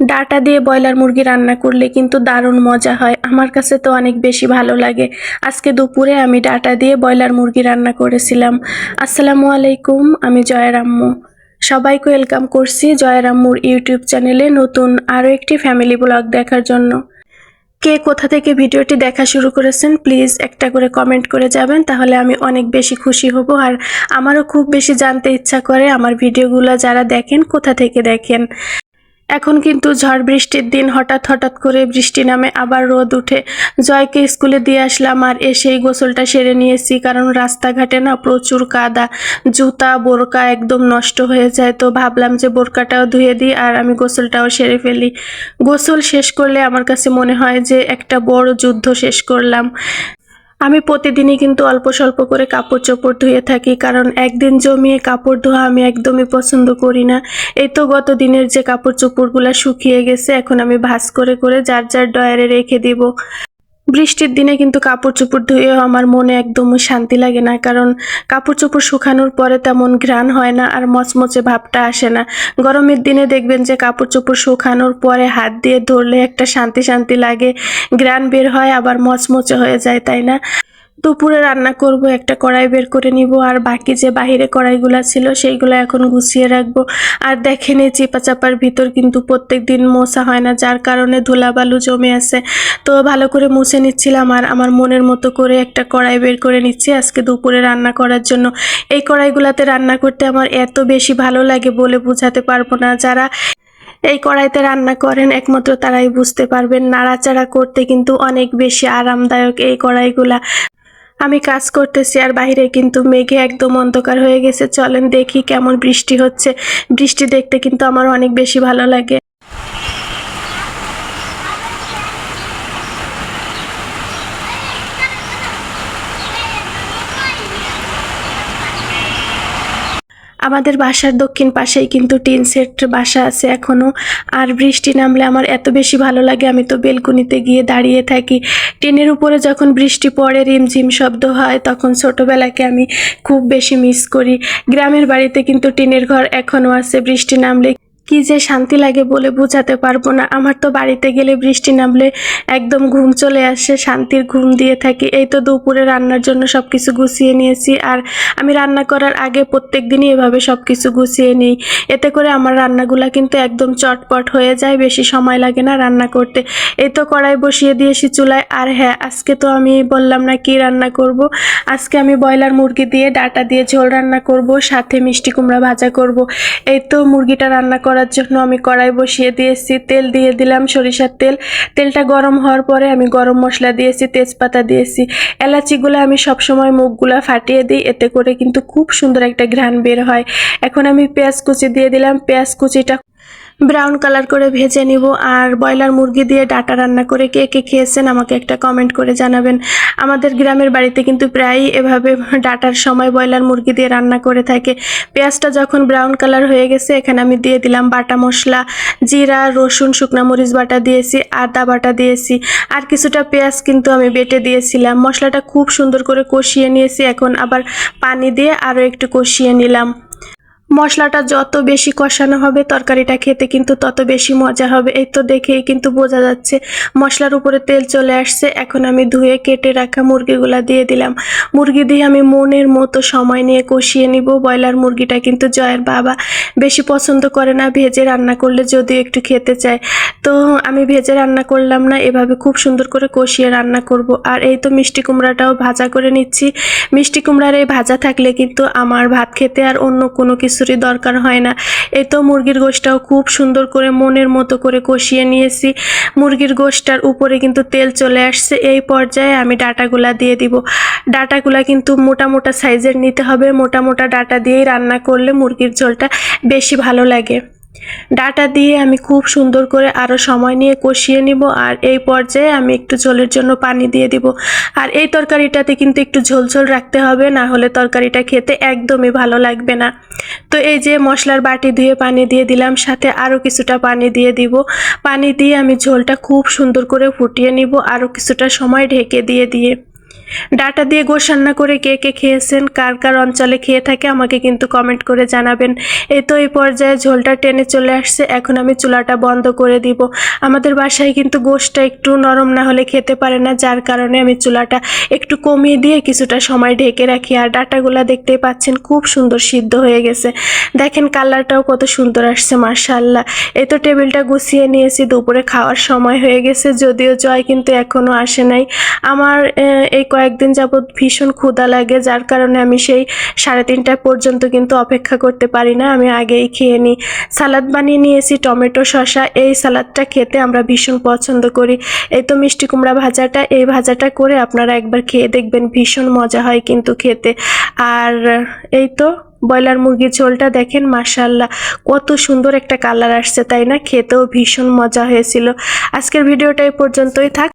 Data দিয়ে broiler মুরগি রান্না করলে কিন্তু দারুণ মজা হয়। আমার কাছে তো অনেক বেশি ভালো লাগে। আজকে দুপুরে আমি ডাটা দিয়ে ব্রয়লার মুরগি রান্না করেছিলাম। আসসালামু আলাইকুম, আমি জয়রাম্মু সবাইকে ওয়েলকাম করছি জয়রাম্মুর ইউটিউব চ্যানেলে নতুন আরও একটি ফ্যামিলি ব্লগ দেখার জন্য। কে কোথা থেকে ভিডিওটি দেখা শুরু করেছেন, প্লিজ একটা করে কমেন্ট করে যাবেন, তাহলে আমি অনেক বেশি খুশি হব। আর আমারও খুব বেশি জানতে ইচ্ছা করে আমার ভিডিওগুলো যারা দেখেন, কোথা থেকে দেখেন? এখন কিন্তু ঝড় বৃষ্টির দিন হঠাৎ হঠাৎ করে বৃষ্টি নামে আবার রোদ উঠে। জয়কে স্কুলে দিয়ে আসলাম আর এসেই গোসলটা সেরে নিয়েছি কারণ রাস্তাঘাটে না প্রচুর কাদা, জুতা, বোরকা একদম নষ্ট হয়ে যায়। তো ভাবলাম যে বোরকাটাও ধুয়ে দিই আর আমি গোসলটাও সেরে ফেলি। গোসল শেষ করলে আমার কাছে মনে হয় যে একটা বড় যুদ্ধ শেষ করলাম। আমি প্রতিদিনই কিন্তু অল্প স্বল্প করে কাপড় চোপড় ধুয়ে থাকি, কারণ একদিন জমিয়ে কাপড় ধোয়া আমি একদমই পছন্দ করি না। এই তো গত দিনের যে কাপড় চোপড়গুলো শুকিয়ে গেছে, এখন আমি ভাস করে করে যার যার ডয়ারে রেখে দিব। বৃষ্টির দিনে কিন্তু কাপড় চোপড় ধুয়ে আমার মনে একদম শান্তি লাগে না, কারণ কাপড় চোপড় শুকানোর পরে তেমন ঘ্রাণ হয় না আর মচমচে ভাবটা আসে না। গরমের দিনে দেখবেন যে কাপড় চোপড় শুকানোর পরে হাত দিয়ে ধরলে একটা শান্তি শান্তি লাগে, ঘ্রাণ বের হয়, আবার মচমচে হয়ে যায়, তাই না? দুপুরে রান্না করব, একটা কড়াই বের করে নিব, আর বাকি যে বাহিরে কড়াইগুলো ছিল সেইগুলো এখন গুছিয়ে রাখব। আর দেখেন এই চিপা চাপার ভিতর কিন্তু প্রত্যেক দিন মোছা হয় না, যার কারণে ধুলাবালু জমে আছে। তো ভালো করে মুছে নিচ্ছিলাম, আর আমার মনের মতো করে একটা কড়াই বের করে নিচ্ছি আজকে দুপুরে রান্না করার জন্য। এই কড়াইগুলাতে রান্না করতে আমার এত বেশি ভালো লাগে বলে বোঝাতে পারব না। যারা এই কড়াইতে রান্না করেন, একমাত্র তারাই বুঝতে পারবেন। নাড়াচাড়া করতে কিন্তু অনেক বেশি আরামদায়ক এই কড়াইগুলা। আমি কাজ করতেছি আর বাইরে কিন্তু মেঘে একদম অন্ধকার হয়ে গেছে। চলেন দেখি কেমন বৃষ্টি হচ্ছে। বৃষ্টি দেখতে কিন্তু আমার অনেক বেশি ভালো লাগে। আমাদের বাসার দক্ষিণ পাশেই কিন্তু টিন সেট বাসা আছে এখনও আর বৃষ্টি নামলে আমার এত বেশি ভালো লাগে, আমি তো বেলকুনিতে গিয়ে দাঁড়িয়ে থাকি। টিনের উপরে যখন বৃষ্টি পড়ে, রিমঝিম শব্দ হয়, তখন ছোটোবেলাকে আমি খুব বেশি মিস করি। গ্রামের বাড়িতে কিন্তু টিনের ঘর এখনও আছে, বৃষ্টি নামলে কি যে শান্তি লাগে বলে বোঝাতে পারব না। আমার তো বাড়িতে গেলে বৃষ্টি নামলে একদম ঘুম চলে আসে, শান্তির ঘুম দিয়ে থাকি। এই তো দুপুরে রান্নার জন্য সব কিছু গুছিয়ে নিয়েছি আর আমি রান্না করার আগে প্রত্যেক দিনই এভাবে সব কিছু গুছিয়ে নিই। এতে করে আমার রান্নাগুলা কিন্তু একদম চটপট হয়ে যায়, বেশি সময় লাগে না রান্না করতে। এই তো কড়াই বসিয়ে দিয়েছি চুলায়। আর হ্যাঁ আজকে তো আমি বললাম না কি রান্না করব। আজকে আমি ব্রয়লার মুরগি দিয়ে ডাটা দিয়ে ঝোল রান্না করব, সাথে মিষ্টি কুমড়া ভাজা করব। এই তো মুরগিটা রান্না করার জন্য আমি কড়াই বসিয়ে দিয়েছি, তেল দিয়ে দিলাম সরিষার তেল। তেলটা গরম হওয়ার পরে আমি গরম মশলা দিয়েছি, তেজপাতা দিয়েছি। এলাচিগুলো আমি সবসময় মুখগুলা ফাটিয়ে দিই, এতে করে কিন্তু খুব সুন্দর একটা ঘ্রাণ বের হয়। এখন আমি পেঁয়াজ কুচি দিয়ে দিলাম, পেঁয়াজ কুচিটা ব্রাউন কালার করে ভেজে নিব আর ব্রয়লার মুরগি দিয়ে ডাটা রান্না করে কে কে খেয়েছেন আমাকে একটা কমেন্ট করে জানাবেন। আমাদের গ্রামের বাড়িতে কিন্তু প্রায়ই এভাবে ডাটার সময় ব্রয়লার মুরগি দিয়ে রান্না করে থাকে। পেঁয়াজটা যখন ব্রাউন কালার হয়ে গেছে, এখানে আমি দিয়ে দিলাম বাটা মশলা, জিরা, রসুন, শুকনা মরিচ বাটা দিয়েছি, আদা বাটা দিয়েছি। আর কিছুটা পেঁয়াজ কিন্তু আমি বেটে দিয়েছিলাম। মশলাটা খুব সুন্দর করে কষিয়ে নিয়েছি, এখন আবার পানি দিয়ে আরও একটু কষিয়ে নিলাম। মশলাটা যত বেশি কষানো হবে, তরকারিটা খেতে কিন্তু তত বেশি মজা হবে। এই তো দেখেই কিন্তু বোঝা যাচ্ছে মশলার উপরে তেল চলে আসছে। এখন আমি ধুয়ে কেটে রাখা মুরগিগুলা দিয়ে দিলাম। মুরগি দিয়ে আমি মনের মতো সময় নিয়ে কষিয়ে নিব। ব্রয়লার মুরগিটা কিন্তু জয়ের বাবা বেশি পছন্দ করে না। ভেজে রান্না করলে যদিও একটু খেতে চায়। তো আমি ভেজে রান্না করলাম না, এভাবে খুব সুন্দর করে কষিয়ে রান্না করব। আর এই তো মিষ্টি কুমড়াটাও ভাজা করে নিচ্ছি। মিষ্টি কুমড়ার এই ভাজা থাকলে কিন্তু আমার ভাত খেতে আর অন্য কোনো কিছুরই দরকার হয় না। এই তো মুরগির গোষ্ঠটাও খুব সুন্দর করে মনের মতো করে কষিয়ে নিয়েছি। মুরগির গোষ্ঠটার উপরে কিন্তু তেল চলে আসছে। এই পর্যায়ে আমি ডাটাগুলা দিয়ে দিব। ডাটাগুলা কিন্তু মোটা মোটা সাইজের নিতে হবে। মোটা মোটা ডাটা দিয়েই রান্না করলে মুরগির ঝোলটা বেশি ভালো লাগে। ডাটা দিয়ে আমি খুব সুন্দর করে আরও সময় নিয়ে কষিয়ে নিব আর এই পর্যায়ে আমি একটু ঝোলের জন্য পানি দিয়ে দিব। আর এই তরকারিটাতে কিন্তু একটু ঝোল ঝোল রাখতে হবে, না হলে তরকারিটা খেতে একদমই ভালো লাগবে না। তো এই যে মশলার বাটি ধুয়ে পানি দিয়ে দিলাম, সাথে আরও কিছুটা পানি দিয়ে দিব। পানি দিয়ে আমি ঝোলটা খুব সুন্দর করে ফুটিয়ে নিব আরও কিছুটা সময় ঢেকে দিয়ে দিয়ে। ডাটা দিয়ে গোশ রান্না করে কে কে খেয়েছেন, কার কার অঞ্চলে খেয়ে থাকে আমাকে কিন্তু কমেন্ট করে জানাবেন। এই তো এই পর্যায়ে ঝোলটা টেনে চলে আসছে, এখন আমি চুলাটা বন্ধ করে দিব। আমাদের বাসায় কিন্তু গোশটা একটু নরম না হলে খেতে পারে না, যার কারণে আমি চুলাটা একটু কমিয়ে দিয়ে কিছুটা সময় ঢেকে রাখি। আর ডাটাগুলা দেখতেই পাচ্ছেন খুব সুন্দর সিদ্ধ হয়ে গেছে। দেখেন কালারটাও কত সুন্দর আসছে মার্শাল্লাহ এই তো টেবিলটা গুছিয়ে নিয়েছি, দুপুরে খাওয়ার সময় হয়ে গেছে, যদিও জয় কিন্তু এখনও আসে নাই। আমার এই কয়েকদিন যাবৎ ভীষণ ক্ষুধা লাগে, যার কারণে আমি সেই সাড়ে তিনটা পর্যন্ত কিন্তু অপেক্ষা করতে পারি না। আমি আগেই খেয়ে নিই। সালাদ বানিয়ে নিয়েছি, টমেটো, শসা। এই সালাদটা খেতে আমরা ভীষণ পছন্দ করি। এই তো মিষ্টি কুমড়া ভাজাটা, এই ভাজাটা করে আপনারা একবার খেয়ে দেখবেন, ভীষণ মজা হয় কিন্তু খেতে। আর এই তো ব্রয়লার মুরগির ঝোলটা দেখেন মাশাল্লাহ কত সুন্দর একটা কালার আসছে, তাই না? খেতেও ভীষণ মজা হয়েছিল। আজকের ভিডিওটা এই পর্যন্তই থাক।